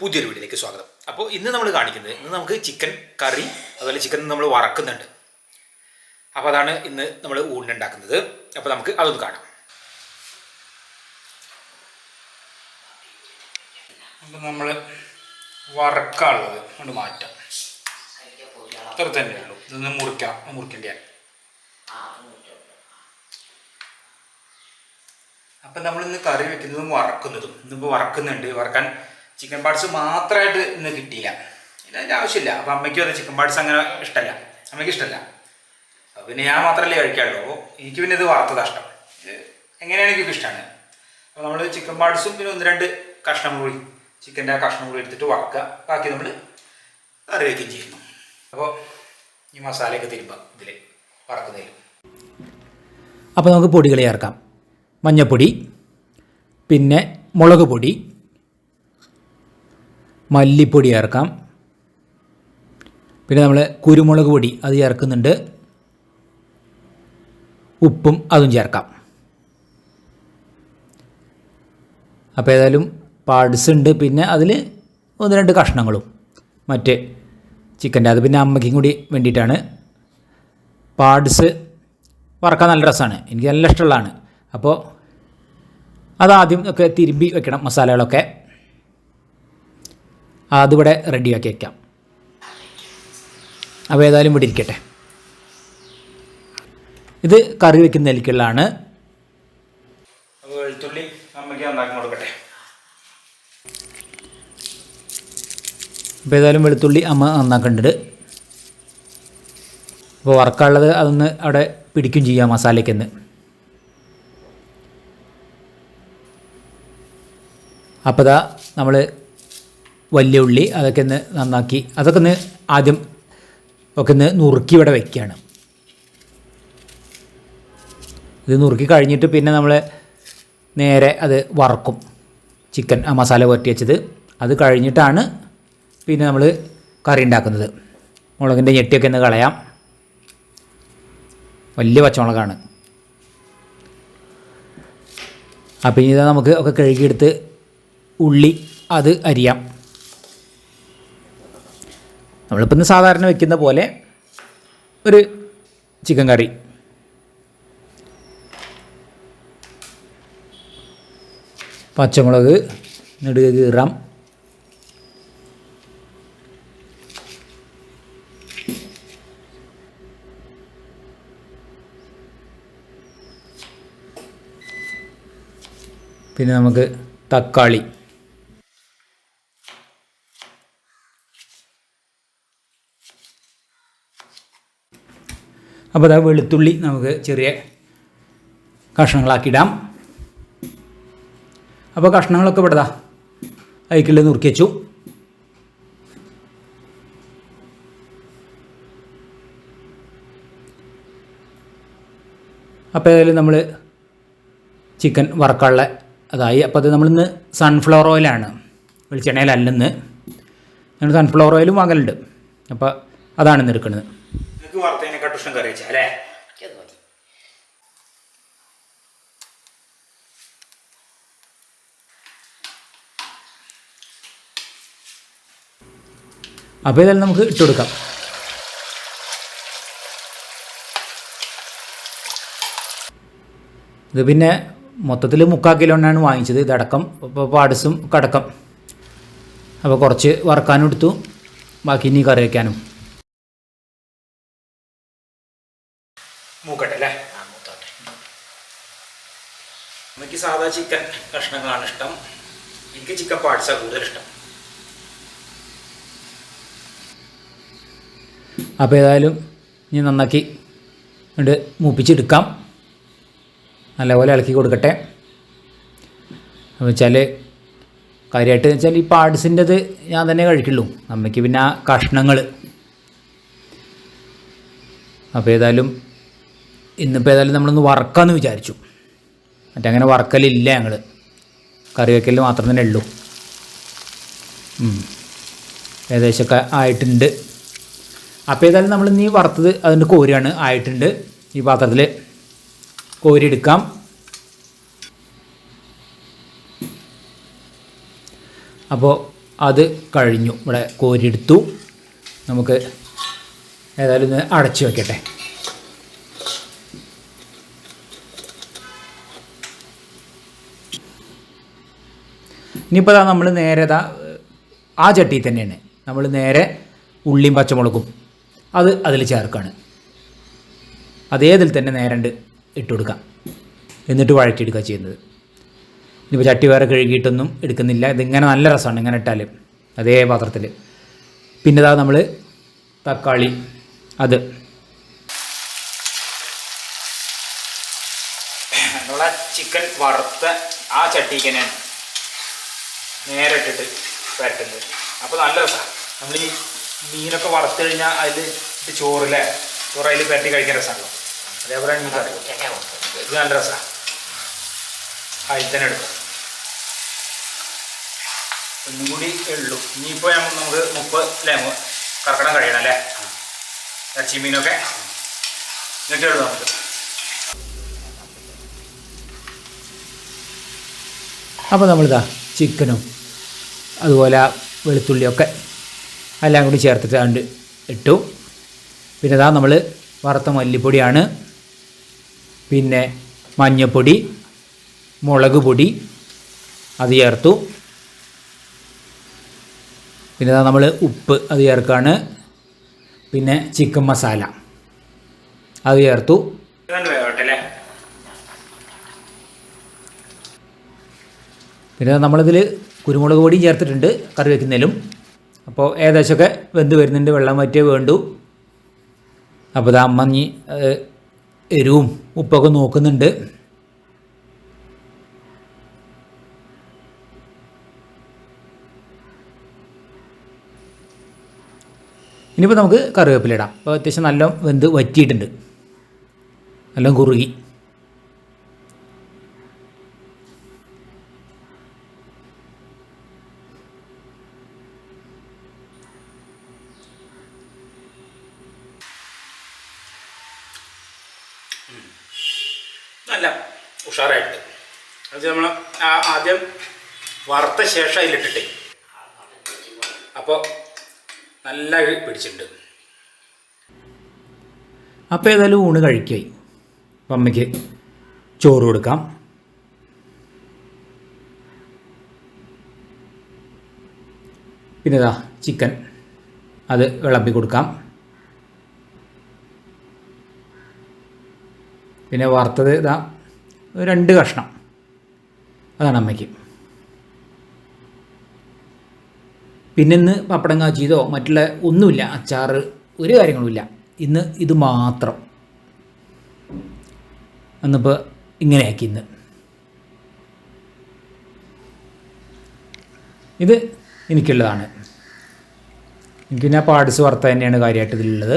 പുതിയൊരു വീഡിയോയിലേക്ക് സ്വാഗതം. അപ്പോൾ ഇന്ന് നമ്മൾ കാണിക്കുന്നത് ഇന്ന് നമുക്ക് ചിക്കൻ കറി അതുപോലെ ചിക്കൻ നമ്മൾ വറക്കുന്നുണ്ട്. അപ്പോൾ അതാണ് ഇന്ന് നമ്മൾ ഊണിനുണ്ടാക്കുന്നത് അപ്പോൾ നമുക്ക് അതൊന്ന് കാണാം. അപ്പം നമ്മൾ വറക്കാനുള്ളത് കൊണ്ട് മാറ്റാം. അത്ര തന്നെ ഉള്ളൂ. ഇതൊന്ന് മുറിക്കാം. മുറിക്കേണ്ട? അപ്പം നമ്മൾ ഇന്ന് കറി വെക്കുന്നതും വറക്കുന്നതും. ഇന്നിപ്പോൾ വറക്കുന്നുണ്ട്. വറക്കാൻ ചിക്കൻ പാർട്സ് മാത്രമായിട്ട് ഇന്ന് കിട്ടിയില്ല. ഇതിന്റെ ആവശ്യമില്ല. അപ്പം അമ്മയ്ക്കും അത് ചിക്കൻ പാർട്സ് അങ്ങനെ ഇഷ്ടമല്ല അമ്മയ്ക്ക് ഇഷ്ടമല്ല അപ്പോൾ പിന്നെ ഞാൻ മാത്രമല്ലേ കഴിക്കാറുള്ളൂ. അപ്പോൾ എനിക്ക് പിന്നെ ഇത് വറുത്തത് ഇഷ്ടം. ഇത് എങ്ങനെയാണ് എനിക്ക് ഇഷ്ടമാണ്. അപ്പോൾ നമ്മൾ ചിക്കൻ പാർട്സും പിന്നെ ഒന്ന് രണ്ട് കഷ്ണം കൂടി ചിക്കന്റെ ആ കഷ്ണം കൂടി എടുത്തിട്ട് വറക്കുക ബാക്കി നമ്മൾ കറി വയ്ക്കുകയും ചെയ്യുന്നു. അപ്പോൾ ഈ മസാലയൊക്കെ തിരുമ്പാം ഇതിൽ വറക്കുന്നതിൽ അപ്പോൾ നമുക്ക് പൊടികളെ ചേർക്കാം. മഞ്ഞപ്പൊടി പിന്നെ മുളക് പൊടി മല്ലിപ്പൊടി ചേർക്കാം. പിന്നെ നമ്മൾ കുരുമുളക് പൊടി അത് ചേർക്കുന്നുണ്ട്. ഉപ്പും അതും ചേർക്കാം. അപ്പോൾ ഏതായാലും പാഡ്സ് ഉണ്ട്. പിന്നെ അതിൽ ഒന്ന് രണ്ട് കഷ്ണങ്ങളും. മറ്റ് ചിക്കന്റെ അത് പിന്നെ അമ്മയ്ക്കും കൂടി വേണ്ടിയിട്ടാണ്. പാഡ്സ് വറക്കാൻ നല്ല രസമാണ് എനിക്ക് നല്ല ഇഷ്ടമുള്ളതാണ്. അപ്പോൾ അതാദ്യം ഒക്കെ തിരുമ്പി വെക്കണം മസാലകളൊക്കെ. അതിവിടെ റെഡിയാക്കി വയ്ക്കാം അപ്പോൾ ഏതായാലും ഇവിടെ ഇരിക്കട്ടെ. ഇത് കറി വെക്കുന്നതിലേക്കുള്ളതാണ് അപ്പോൾ വെളുത്തുള്ളി അമ്മയ്ക്ക് ഉണ്ടാക്കി കൊടുക്കട്ടെ. അപ്പോൾ ഏതായാലും വെളുത്തുള്ളി അമ്മ നന്നാക്കുന്നുണ്ട് അപ്പോൾ വറക്കാനുള്ളത് അതൊന്ന് അവിടെ പിടിക്കും ചെയ്യാം മസാലയ്ക്കെന്ന്. അപ്പോൾ ഇതാ നമ്മൾ വലിയ ഉള്ളി അതൊക്കെ ഒന്ന് നന്നാക്കി അതൊക്കെ ഒന്ന് ആദ്യം ഒക്കെ ഒന്ന് നുറുക്കി ഇവിടെ വെക്കുകയാണ് ഇത് നുറുക്കി കഴിഞ്ഞിട്ട് പിന്നെ നമ്മൾ നേരെ അത് വറക്കും. ചിക്കൻ ആ മസാല പുരട്ടി വെച്ചത്. അത് കഴിഞ്ഞിട്ടാണ് പിന്നെ നമ്മൾ കറി ഉണ്ടാക്കുന്നത്. മുളകിന്റെ ഞെട്ടിയൊക്കെ ഒന്ന് കളയാം. വലിയ പച്ചമുളകാണ്. അപ്പം ഇനി നമുക്ക് ഒക്കെ കഴുകിയെടുത്ത് ഉള്ളി അത് അരിയാം. നമ്മളിപ്പോൾ ഇന്ന് സാധാരണ വെക്കുന്ന പോലെ ഒരു ചിക്കൻ കറി. പച്ചമുളക് നെടുക കീറാം പിന്നെ നമുക്ക് തക്കാളി. അപ്പോൾ അതാ വെളുത്തുള്ളി നമുക്ക് ചെറിയ കഷ്ണങ്ങളാക്കിയിടാം. അപ്പോൾ കഷ്ണങ്ങളൊക്കെ ഇവിടെതാ അയക്കിൽ നുറുക്കി വെച്ചു. അപ്പോൾ ഏതായാലും നമ്മൾ ചിക്കൻ വറക്കാനുള്ള അതായി. അപ്പോൾ അത് നമ്മളിന്ന് സൺഫ്ലവർ ഓയിലാണ് വെളിച്ചെണ്ണയിലല്ലെന്ന് ഞങ്ങൾ സൺഫ്ലവർ ഓയിലും വാങ്ങലുണ്ട്. അപ്പോൾ അതാണ് ഇന്ന് എടുക്കുന്നത് നിനക്ക് വറുത്തതിനെക്കാട്ടും ഇഷ്ടം കറി വെച്ചാ അല്ലേ? അപ്പോൾ ഇതെല്ലാം നമുക്ക് ഇട്ട് കൊടുക്കാം. ഇത് പിന്നെ മൊത്തത്തിൽ മുക്കാൽ കിലോ എണ്ണയാണ് വാങ്ങിച്ചത്. ഇതടക്കം ഇപ്പോൾ പാടസും കടക്കം. അപ്പോൾ കുറച്ച് വറക്കാനും എടുത്തു. ബാക്കി ഇനി കറി വയ്ക്കാനും മൂക്കട്ടെ അല്ലേ എനിക്ക് സാധാ ചിക്കൻ കഷ്ണങ്ങളാണ് ഇഷ്ടം. എനിക്ക് ചിക്കൻ പാർട്സാണ് കൂടുതൽ ഇഷ്ടം. അപ്പോൾ ഏതായാലും ഇനി നന്നാക്കി ഉണ്ട് മൂപ്പിച്ചെടുക്കാം. നല്ലപോലെ ഇളക്കി കൊടുക്കട്ടെ. എന്ന് വെച്ചാൽ കാര്യമായിട്ട് വെച്ചാൽ ഈ പാർട്സിന്റെത് ഞാൻ തന്നെ കഴിക്കുള്ളൂ. അമ്മയ്ക്ക് പിന്നെ ആ കഷ്ണങ്ങൾ അപ്പോൾ ഏതായാലും ഇന്നിപ്പോൾ ഏതായാലും നമ്മളൊന്ന് വറക്കാമെന്ന് വിചാരിച്ചു. മറ്റങ്ങനെ വറക്കലില്ല ഞങ്ങൾ കറി വയ്ക്കൽ മാത്രം തന്നെ ഉള്ളൂ. ഏകദേശമൊക്കെ ആയിട്ടുണ്ട്. അപ്പോൾ ഏതായാലും നമ്മൾ നീ വറുത്തത് അതിന്റെ കോരിയാണ് ആയിട്ടുണ്ട്. ഈ പാത്രത്തിൽ കോരി എടുക്കാം. അപ്പോൾ അത് കഴിഞ്ഞു. ഇവിടെ കോരിയെടുത്തു നമുക്ക് ഏതായാലും ഒന്ന് അടച്ചു വെക്കട്ടെ. ഇനിയിപ്പോൾ ഇതാ നമ്മൾ നേരെ ഇതാ ആ ചട്ടിയിൽ തന്നെയാണ്. നമ്മൾ നേരെ ഉള്ളിയും പച്ചമുളകും അത് അതിൽ ചേർക്കാണ്. അതേതിൽ തന്നെ നേരണ്ട് ഇട്ട് കൊടുക്കാം എന്നിട്ട് വഴറ്റിയെടുക്കുക ചെയ്യുന്നത്. ഇനിയിപ്പോൾ ചട്ടി വേറെ കഴുകിയിട്ടൊന്നും എടുക്കുന്നില്ല. ഇതിങ്ങനെ നല്ല രസമാണ് ഇങ്ങനെ ഇട്ടാൽ അതേ പാത്രത്തിൽ പിന്നെ ഇതാ നമ്മൾ തക്കാളി അത്. നമ്മളെ ചിക്കൻ വറുത്ത ആ ചട്ടിക്ക് തന്നെയാണ്. നേരെ ഇട്ടിട്ട് വരട്ടുന്നത്. അപ്പോൾ നല്ല രസമാണ് നമ്മൾ ഈ മീനൊക്കെ വറുത്തു കഴിഞ്ഞാൽ അതിൽ ഇട്ട് ചോറില്ലേ? ചോറ് അതിൽ പരട്ടി കഴിക്കാൻ രസമാണല്ലോ. അതേപോലെ മീൻ ഇത് നല്ല രസമാണ് അതിൽ തന്നെ എടുക്കും. ഒന്നും കൂടി ഉള്ളൂ. ഇനിയിപ്പോൾ നമുക്ക് മുപ്പത് അല്ലേ കറക്കണം കഴിയണം അല്ലേ? ഇറച്ചി മീനൊക്കെ. എന്നിട്ട് ഇടും നമുക്ക്. അപ്പോൾ നമ്മളിതാ ചിക്കനും അതുപോലെ വെളുത്തുള്ളിയൊക്കെ എല്ലാം കൂടി ചേർത്തിട്ട് കണ്ട് ഇട്ടു. പിന്നെ ഇതാ നമ്മൾ വറുത്ത മല്ലിപ്പൊടിയാണ്. പിന്നെ മഞ്ഞൾപ്പൊടി മുളക് പൊടി അത് ചേർത്തു. പിന്നെ ഇതാ നമ്മൾ ഉപ്പ് അത് ചേർക്കാണ്. പിന്നെ ചിക്കൻ മസാല അത് ചേർത്തു. പിന്നെ നമ്മളിതിൽ കുരുമുളക് പൊടിയും ചേർത്തിട്ടുണ്ട് കറി വയ്ക്കുന്നതിലും അപ്പോൾ ഏകദേശമൊക്കെ വെന്ത് വരുന്നുണ്ട് വെള്ളം മാറ്റിയേ വേണ്ടു. അപ്പോൾ ഇത് അമ്മ എരിവും ഉപ്പൊക്കെ നോക്കുന്നുണ്ട്. ഇനിയിപ്പോൾ നമുക്ക് കറിവേപ്പില ഇടാം. അപ്പോൾ അത്യാവശ്യം നല്ല വെന്ത് വറ്റിയിട്ടുണ്ട്. നല്ല കുറുകി. നല്ല ഉഷാറായിട്ട്. അത് നമ്മൾ ആദ്യം വറുത്ത ശേഷം അതിലിട്ടിട്ടേ. അപ്പോൾ നല്ല പിടിച്ചിട്ടുണ്ട്. അപ്പോൾ ഏതായാലും ഊണ് കഴിക്കായി. അപ്പം അമ്മയ്ക്ക് ചോറ് കൊടുക്കാം. പിന്നെ ചിക്കൻ. അത് വിളമ്പി കൊടുക്കാം. പിന്നെ വറുത്തത് ഇതാ രണ്ട് കഷ്ണം. അതാണ് അമ്മയ്ക്ക്. പിന്നെ ഇന്ന് പപ്പടം കാച്ചിയതോ മറ്റുള്ള ഒന്നുമില്ല അച്ചാറ് ഒരു കാര്യങ്ങളുമില്ല. ഇന്ന് ഇത് മാത്രം. എന്നിപ്പോൾ ഇങ്ങനെയാക്കി ഇന്ന്. ഇത് എനിക്കുള്ളതാണ്. എനിക്ക് പിന്നെ പാഡ്സ് വറുത്ത തന്നെയാണ് കാര്യമായിട്ട് ഇതിലുള്ളത്.